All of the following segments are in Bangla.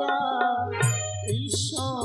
মাতা ঈশ্বরী।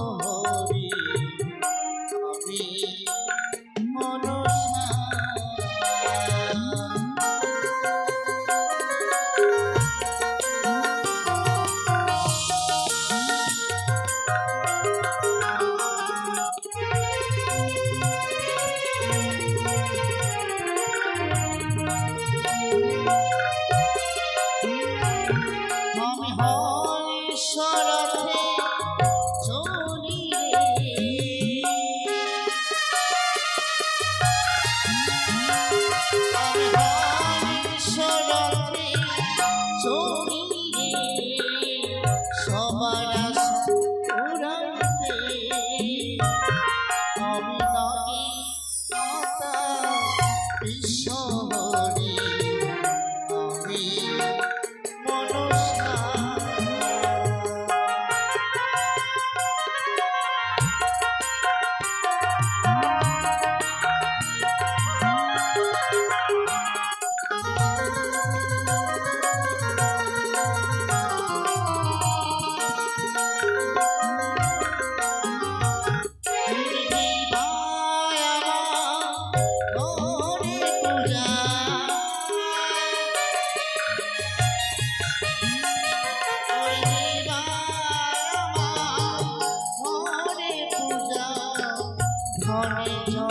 আমি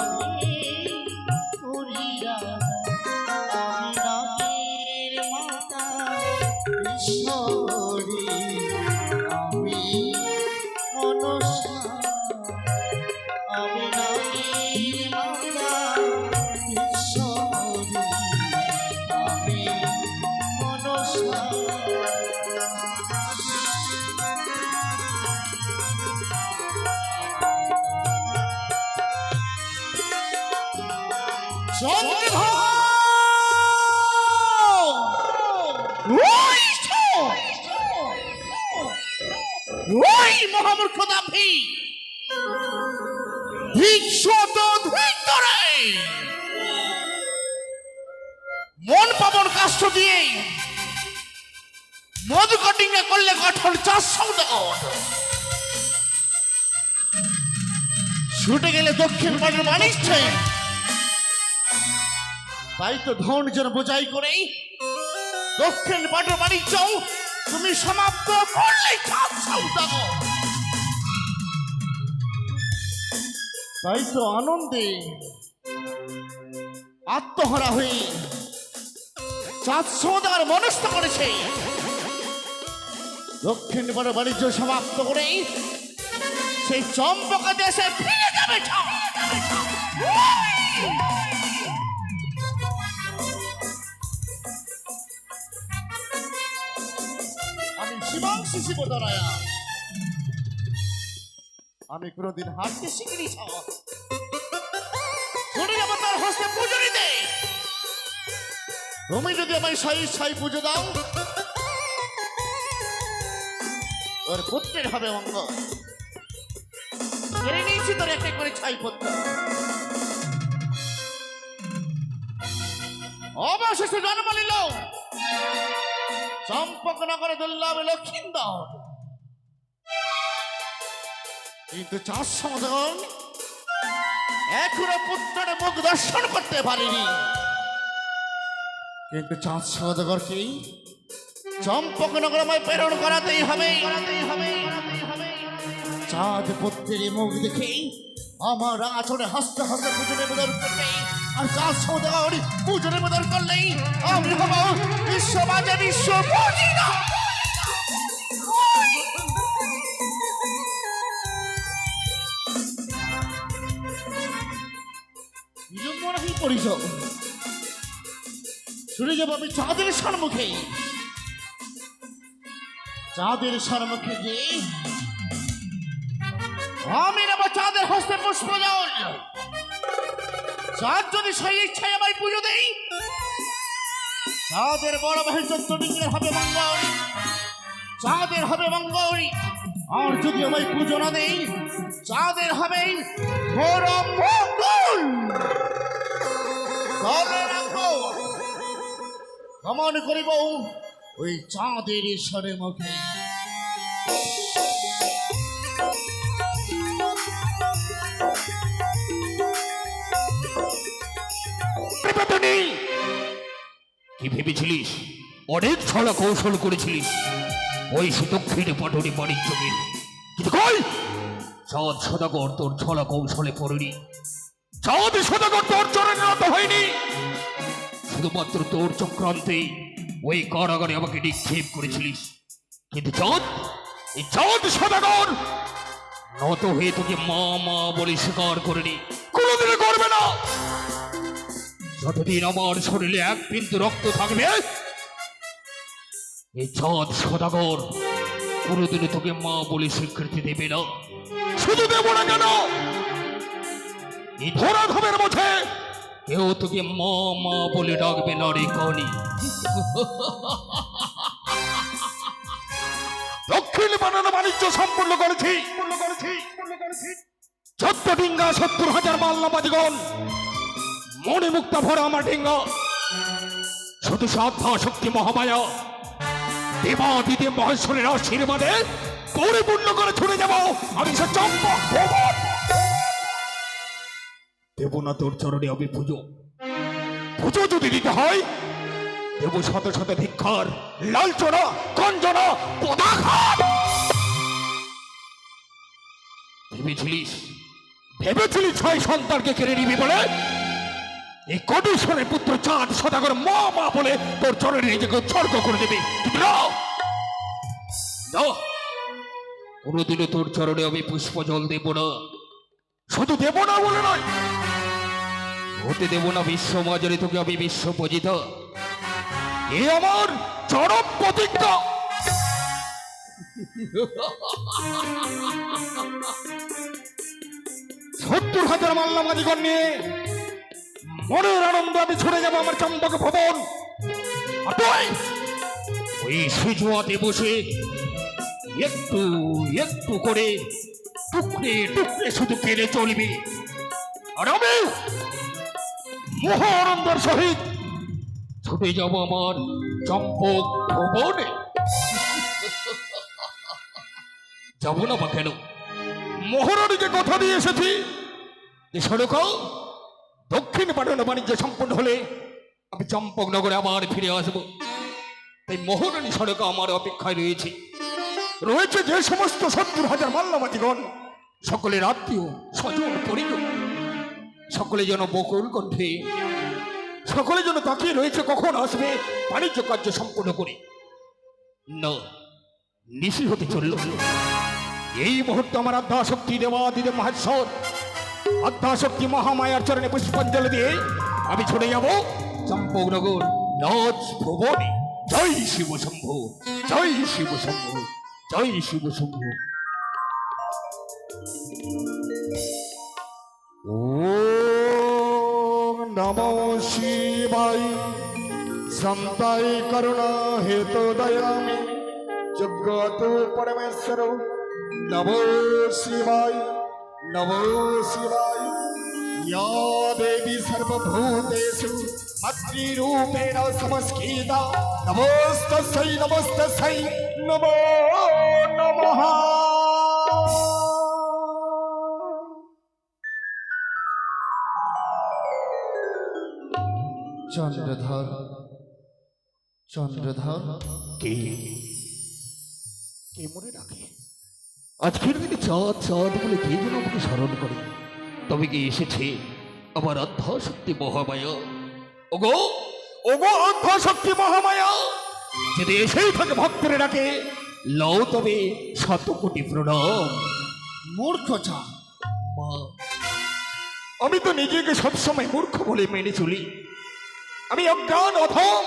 মন পাবন কাষ্ট দিয়ে মধু কটিং করলে চাষ সৌদাগর ছুটে গেলে দক্ষিণ পাড়ের বাণিজ্যে তাই তো ধন যেন বোঝাই করেই। দক্ষিণ পাটের বাণিজ্য তুমি সমাপ্ত করলে তাই তো আনন্দে আত্মহারা হয়ে চাঁদ সৌদাগর মনস্থ করেছে। দক্ষিণ পাটের বাণিজ্য সমাপ্ত করেই সেই চম্পকা দেশে ফিরে যাবে আমি শিবাংশী শিবদরায়া। আমি কোনোদিন হাঁটতে শিখিনি ছুটে তার হস্তে পুজো নিতে তুমি যদি আমায় সাই সাই পুজো দাও, ওর পুত্রের হবে মঙ্গল কেড়ে নিয়েছি তোর একটা করে ছাই পুত্র। অবশেষে জন্ম নিল চম্পকনগরে দুর্লভ লক্ষিন্দর। কিন্তু চার সমাধান এখনও পুত্রের মুখ দর্শন করতে পারিনি। কিন্তু চাঁদ সমাদগরকে চম্পকনগর আমায় প্রেরণ করাতেই হবে। চাঁদ পুত্রের মুখ দেখেই আমার আচরে হাসতে হাসতে পুজো নিবেদন করবে আর চাঁদ সৌদাগর পুজো নিবেদন করলেই আমি হব বিশ্ববাজে বিশ্ব। পরিচয় শুনে যাব আমি চাঁদের সম্মুখে চাঁদের সম্মুখে যে আমি নেব চাঁদের হস্তে পুষ্প জল। চাঁদ যদি সেই ইচ্ছায় আমায় পুজো দেই, চাঁদের বড় ভাই চন্দ্রবিন্দুর হবে মঙ্গল, চাঁদের হবে মঙ্গল। আর যদি আমায় পুজো না দেই, চাঁদের হবে ঘোর মঙ্গল। গমন করিব ওই চাঁদের ঈশ্বরে মুখে। কি ভেবেছিলিস? অনেক ছড়া কৌশল করেছিলিস। ওই সুতক্ষীর পটরি বাণিজ্যকে কিন্তু কই? চাঁদ সদাগর তোর ছড়া কৌশলে পড়েনি। চাঁদ সদাগর তোর চরণে নত হয়নি। শুধুমাত্র তোর চক্রান্তে ওই কারাগারে আমাকে নিক্ষেপ করেছিলিস। কিন্তু চাঁদ নত হয়ে তোকে মা মা বলে স্বীকার করেনি কোনোদিনও করবে না। যতদিন আমার শরীরে এক বিন্দু রক্ত থাকবে, এই চাঁদ সদাগর কোনোদিনও তোকে মা বলে স্বীকৃতি দেবে না। শুধু দেব না কেন? এই ধরা ধমের মধ্যে কেউ তোকে মা বলে ডাকবে না রে কনি। দক্ষিণ বানানো বাণিজ্য সম্পূর্ণ করেছি। চোদ্দ ডিঙ্গা সত্তর হাজার মাল্লা বাজিগণ মনে মুক্তা ভরা আমার ডিঙ্গা। শুধু সাধ্যা শক্তি মহামায়া। দেবাদিদেব মহেশ্বরের আশীর্বাদে পরিপূর্ণ করে ছুড়ে যাব আমি সে চম্পক দেব না তোর চরণে আমি পুজো। পুজো যদি দিতে হয়, দেব শত শত ধিক্ষার লালচনা কঞ্জনা পদাঘাত। ভেবেছিলিস? ভেবেছিলিস ছয় সন্তানকে কেড়ে নিবি বলে? এই কটুশ্বরের পুত্র চাঁদ সদাগর মা মা বলে তোর চরণে নিজেকে উৎসর্গ করে দেবে। কোনোদিনও তোর চরণে আমি পুষ্প জল দেব না। শুধু দেব না বলে নয় হতে দেব না বিশ্ব মাজারে তোকে আমি বিশ্ব পূজিত এ আমার চরম প্রতিজ্ঞা। সত্তর হাজার মাল্লা মাঝিগণ নিয়ে মনের আনন্দ আমি ছুড়ে যাব আমার চম্পক ভবন। ওই সুজুয়াতে বসে একটু একটু করে টুকরে টুকরে শুধু কেড়ে চলবি। আর আমি মোহ আনন্দের সহিত। ছুটে যাব আমার চম্পক ভবনে। যাব না বা কেন? মহারানীকে কথা দিয়ে এসেছি। যে সড়ক দক্ষিণ পাঠানো বাণিজ্য সম্পন্ন হলে আমি চম্পকনগরে আবার ফিরে আসব। তাই মহারানী সড়ক আমার অপেক্ষায় রয়েছে। রয়েছে যে সমস্ত সত্তর হাজার মাল্লামাতিগণ সকলের আত্মীয় স্বজন পরিজন। সকলে যেন বকুল কণ্ঠে, সকলে যেন তাকিয়ে রয়েছে কখন আসবে, বাণিজ্য কার্য সম্পূর্ণ করে। নিশি হতে চলল এই মুহূর্তে আমার আধ্যা শক্তি দেওয়া দিদে মহেশ্বর আধ্যাশক্তি মহামায়ার চরণে পুষ্পাঞ্জলি দিয়ে আমি ছুটে যাব চম্পকনগর রাজ ভুবনে জয় শিব শম্ভু, জয় শিব শম্ভু, জয় শিব শম্ভু। নমো শিবায় সন্তাই করুণা হেতু দয়ামি জগত পরমেশ্বর নমো শিবায় নমো শিবায় या देवी सर्वभूतेषु मातृरूपेण संस्कृता नमोस्तस्यै नमोस्तस्यै नमो नमः চন্দ্রধর চন্দ্রধর, কে? কে মনে রাখে? আজকের দিনে চাঁদ চাঁদ বলে কে যেন আমাকে স্মরণ করে? তবে কি এসেছে? আমার আধ্যা শক্তি মহামায়া। ওগো ওগো আধ্যা শক্তি মহামায়া! যদি এসেই থাকে ভক্তের ডাকে, লও তবে শত কোটি প্রণাম। মূর্খ চা মা। আমি তো নিজেকে সবসময় মূর্খ বলে মেনে চলি। আমি অজ্ঞান অধম।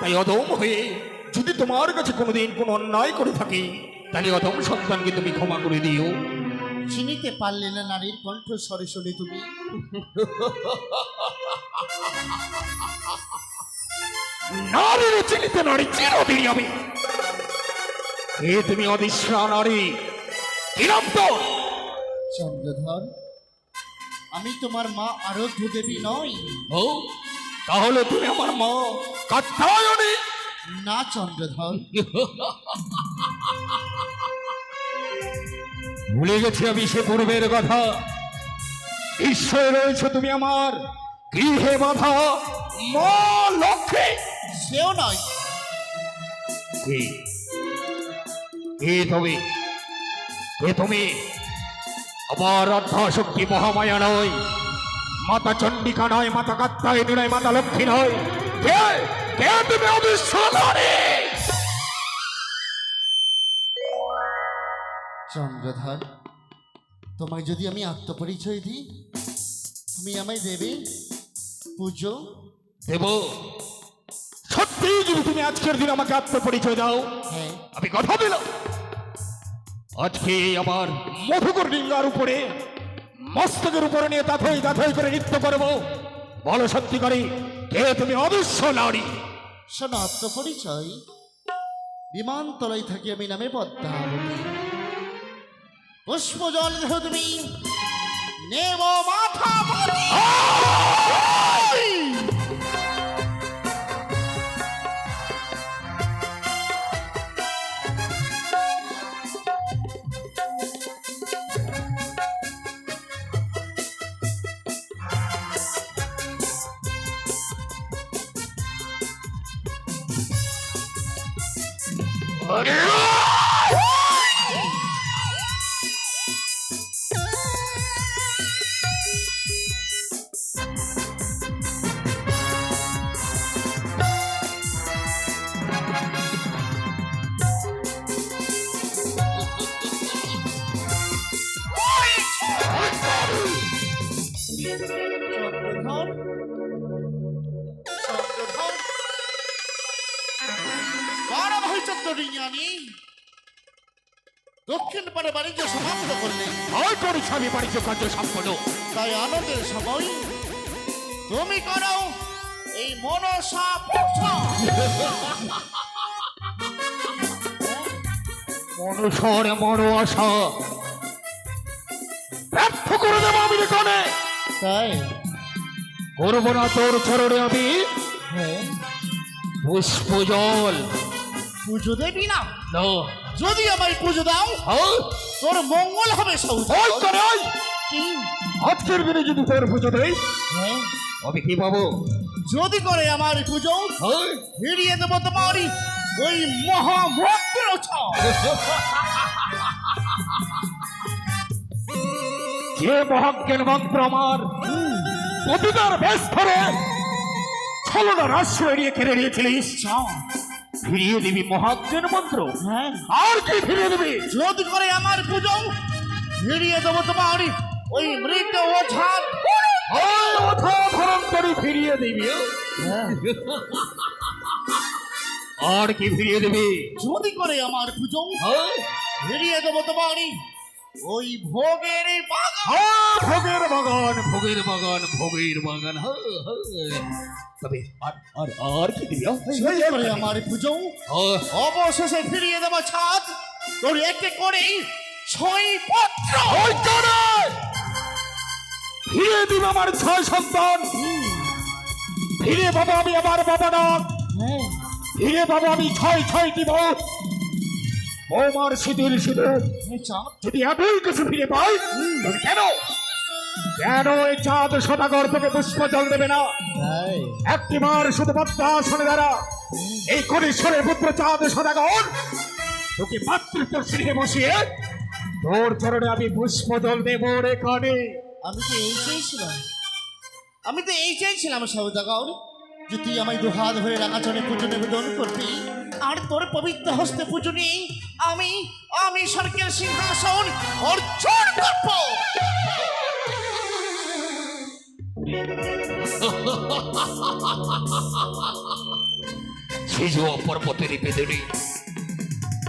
তাই অধম হয়ে যদি তোমার কাছে কোনোদিন কোনো অন্যায় করে থাকি তাহলে অধম সন্তানকে তুমি ক্ষমা করে দিও। চিনিতে পারলে না নারীর কণ্ঠ স্বরে শুনে তুমি। নারীর চিনিতে নারী চিরদিন আমি। এ তুমি অদিশ্রা নারী। কি নাম তো চন্দ্রধর আমি তোমার মা আরোগ্য দেবী নই। ও তাহলে তুমি আমার মা কাত্তায়নী না চন্দ্রধর। ভুলে গেছি আমি সে পূর্বের কথা। ঈশ্বর রয়েছে তুমি আমার গৃহে বাধা। মা লক্ষ্মী। সেও নয়। কে কে তুমি কে তুমি আমার আধ্যা শক্তি মহামায়া নয়। মাতা চণ্ডিকা নয় মাতা কাত্তায়নী নয় মাতা লক্ষ্মী নয়। কে? কে তুমি অবিশ্বাসী? চন্দ্রধর তোমায় যদি আমি আত্মপরিচয় দিই তুমি আমায় দেবে পুজো? দেব। সত্যি যদি তুমি আজকের দিন আমাকে আত্মপরিচয় দাও হ্যাঁ। আমি কথা দিলাম আজকে আমার মধুকর ডিঙ্গার উপরে মস্তকের উপরে নিয়ে তাথই তাথই করে নৃত্য করব। বলো সত্যি করে কে তুমি অদৃশ্য নারী? শোনো, আত্মপরিচয়। বিমানতলায় থাকি আমি, নামে পদ্মাবতী। পুষ্প জল দেহ তুমি, নেব মাথা দক্ষিণ পারে বাণিজ্য সমাপ্ত করলে হয় করি স্বামী বাণিজ্য কার্য সম্পন্ন তাই আনন্দের সময় তুমি করো এই মনসা। মনুষ্যর মন আশা ব্যর্থ করে দেবো আমি এখানে তাই? করব না তোর চরণে আমি হ্যাঁ। পুষ্প জল পুজো দেবি না? না। যদি আমায় পুজো দাও হ্যাঁ তোর মঙ্গল হবে কি? আজকের দিনে যদি তোর পুজো দেই হ্যাঁ। আমি কি পাবো? যদি করে আমার পুজো হ্যাঁ ফিরিয়ে দেবো তোমারই ওই মহামন্ত্র যে মহাজ্ঞান মন্ত্র আমার। প্রতিদার বেশ ধরে ছলনা রাস্য এড়িয়ে কেড়ে নিয়েছিলিস ফিরিয়ে দিবি মহাজ্ঞান মন্ত্র? হ্যাঁ। আর কি ফিরিয়ে দিবি? যদি করে আমার পুজো ফিরিয়ে দেবো তোমারই ওই মৃত ওই অথা ধরন্তরি ফিরিয়ে দিবি আর কি ফিরিয়ে দিবি? যদি করে আমার পুজো হ্যাঁ? ফিরিয়ে দেবো তোমারই ওই ভোগের বাগান। ভোগের বাগান ভোগের বাগান ভোগের বাগান। তবে আর আর আর কি করে আমার পুজো। অবশেষে ফিরিয়ে দেবো ছাদ। তোর একে করেই ছয় পত্র। ওই করে! ফিরিয়ে দিব আমার ছয় সন্তান। ফিরে পাবো আমি আমার বাবা ডাক হ্যাঁ। ফিরে পাবো আমি ছয় ছয়টি ভোট শীতের শীতের এই চাঁদ যদি এতই কিছু ফিরে পাই কেন? কেন এই চাঁদ সদাগর তোকে পুষ্প জল দেবে না? একটি মার শুধু পদ্মাসনে দ্বারা এই কনেশ্বরের পুত্র চাঁদ সদাগর তোকে মাতৃত্ব শ্রীহে বসিয়ে তোর চরণে আমি পুষ্প জল দেবো রে কানে। আমি তো এই চাইছিলাম আমি তো এই চাইছিলাম সৌদাগর যে তুই আমায় দু হাত ধরে রাঙাচনে পুজো নিবেদন করবি। আর তোর পবিত্র হস্তে পুজো নিয়ে আমি আমি স্বর্গের সিংহাসন অর্জন করব। শিশু পর্বতের বেদনী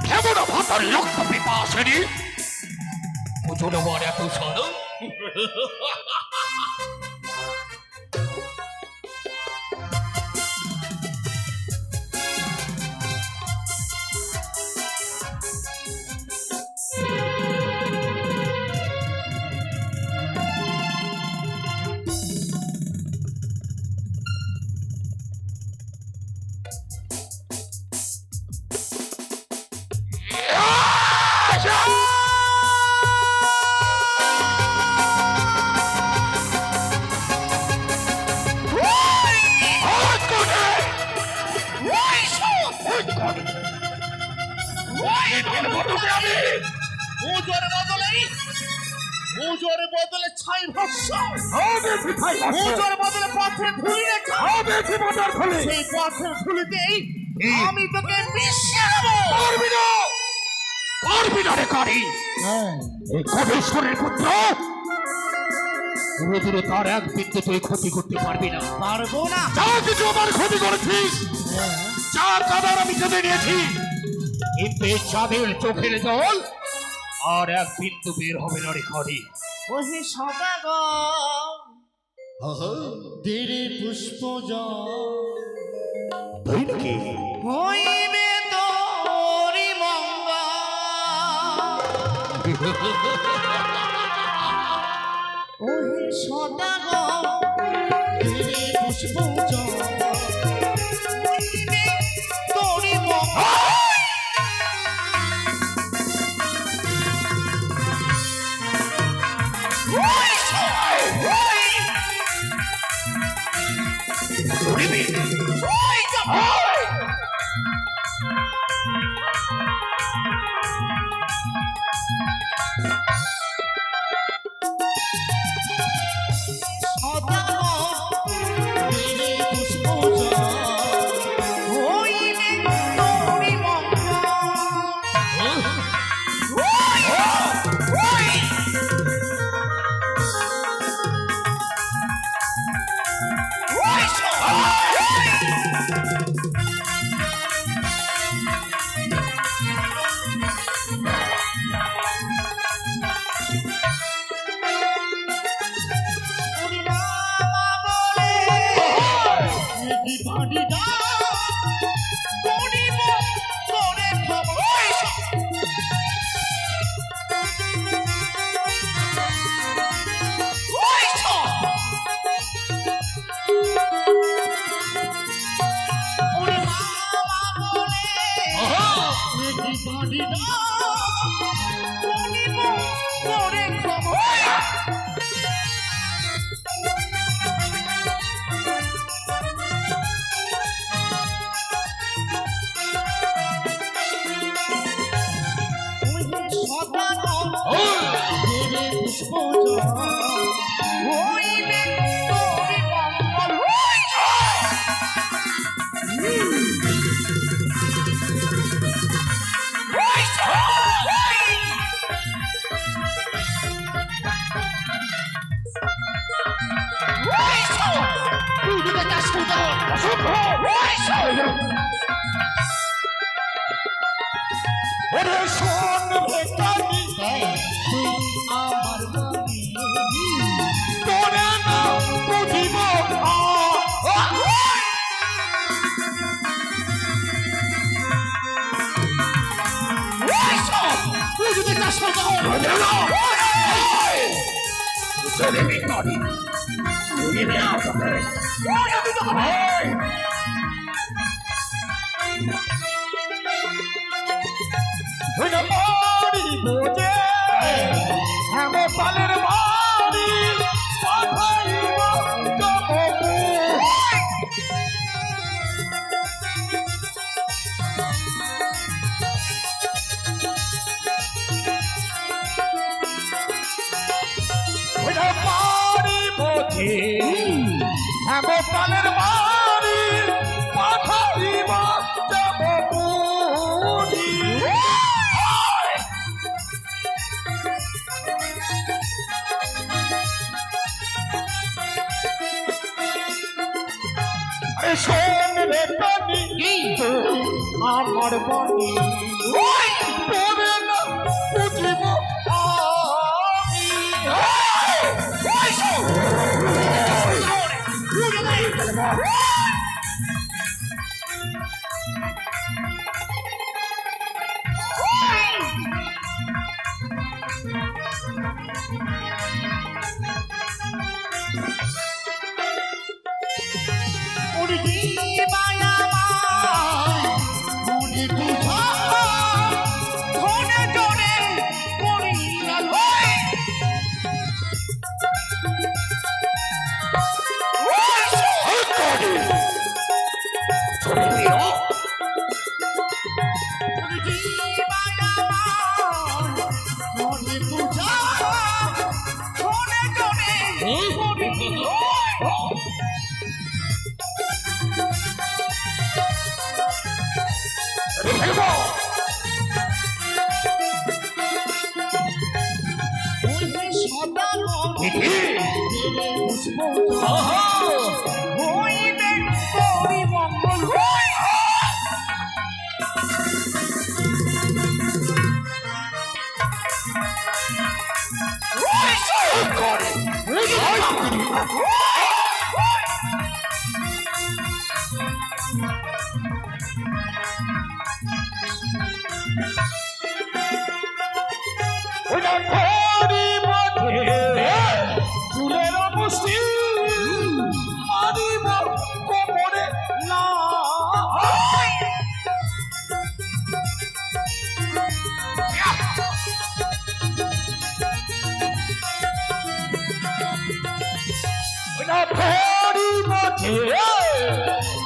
কেমন ভাতার লক্ষ্য পিপাসেনি পুজো নেওয়ার এত সারা পুজোর বদলে পুজোর বদলে ছাই ভস্য হবে ছাই পুজোর বদলে পথে ধুলি রেখা হবে পথের ধুলি সেই পথের ধুলিতেই আমি তোকে মিশিয়ে দেবো পারবি না কারি। এই কবেশ্বরের পুত্র? দূরে দূরে তার এক বিন্দু তুই ক্ষতি করতে পারবি না। পারব না। যা কিছু আমার ক্ষতি করেছিস। যা কাদার আমি চেঁদে নিয়েছি। কিন্তু চাঁদের চোখের জল আর এক বিন্দু বের হবে না রে খালি ওহে সদাগর। দেরে পুষ্প তাই নাকি? হইবে তোরি ওহে সদাগর খুশবু পুষ্প ওরে শোন রে কানি আমার মনে না বুঝিব তুই যদি চাষ করতে চলে নি কানি বুঝিবি না তোকে ওরে মারি বোঝে হেমে হেমে পালের মারি পাঠাইব জমপু আরে শোন রে কানি আমার বনি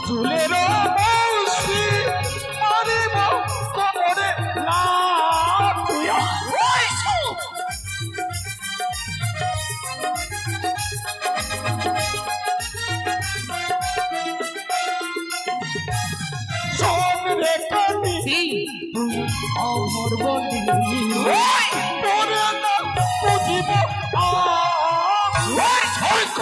চুলের কোমরে না আমার বলি।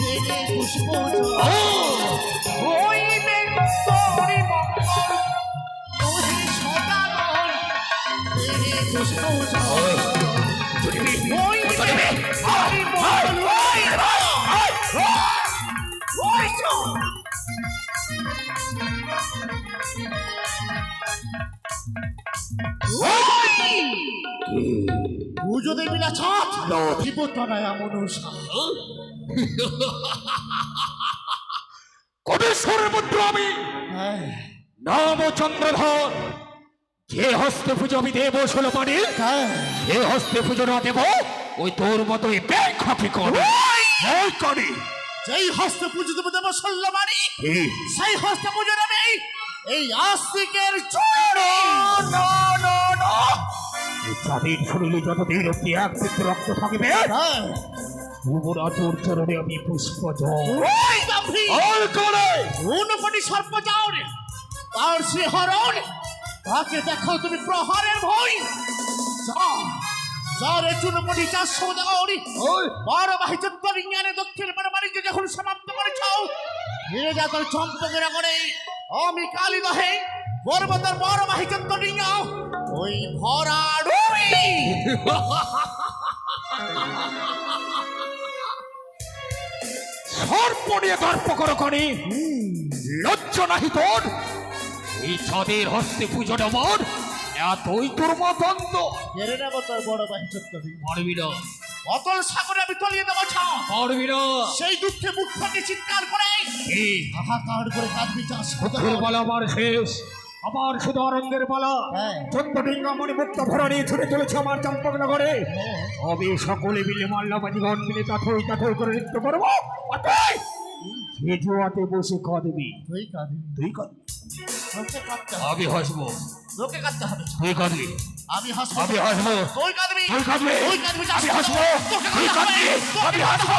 বেড়ে পুষ্প হইবে তোরি মঙ্গল ওহে সদাগর বেড়ে পুষ্প হইবে তোরি মঙ্গল পুজো দেবী না ছাত জীবতনায় মনুষা কোটেশ্বরের পুত্র আমি। হ্যাঁ। নাম চন্দ্রধর যে হস্তে পুজো আমি দেব ষোলো পানি হ্যাঁ। যে হস্তে পুজো না দেব ওই তোর মতোই ব্যাগ খাপি করে। ওই করে যেই হস্তে পুজো দেবো দেবো ষোলো বাড়ি সেই হস্তে পুজো দেবে এই আস্তিকের চাঁদের শরীরে যতদিন অব্দি এক রক্ত থাকবে হ্যাঁ যুবরা তোর চরণে আমি পুষ্প জল আর করে ঊনকোটি সর্প যাওর তার সে হরণ তাকে দেখো তুমি প্রহারের ভয়। যাও যারে চুনকোটি চারশো দেওয়ারি বড় বাহিচত্ব বিজ্ঞানে দক্ষিণ বাণিজ্য যখন সমাপ্ত করেছ। ফিরে যা তোর চম্পকের করে আমি কালী দহে পর্বতের বড় বাহিচত্ব ডিঙ্গা ওই ভরা ডুবি। সর্প নিয়ে গর্ব করো করে লজ্জ নাহি তোর। এই চাঁদের হস্তে পুজো ডবর এতই তোর মতন্দ কেড়ে নেব তোর বড় বাহিচত্ব ডিঙ্গা পারবি না। অতল সাগরে আমি তলিয়ে দেবো ছাও। পারবি না। সেই দুঃখে মুখ ফাটে চিৎকার করে কি হাহাকার করে কাঁদবি চাষ। পালা আমার শেষ। আমার শুধু অরঙ্গের পালা হ্যাঁ। চন্দ্র ডিঙ্গা মনে মুক্ত ভরণে ছুটে চলেছে আমার চম্পক নগরে তবে সকলে মিলে মাল্লাবাজি গণ মিলে তাথই তাথই করে নৃত্য করব। অতএব, সে জুয়াতে বসে কাঁদবি। তুই কাঁদবি। তুই কাঁদবি হবে। আমি হাসবো। লোকে কাঁদতে হবে। তুই কাঁদবি। আমি হাসবো। আমি হাসবো। তুই কাঁদবি। তুই কাঁদবি। তুই কাঁদবি। আমি হাসবো। তুই কাঁদবি। আমি হাসবো।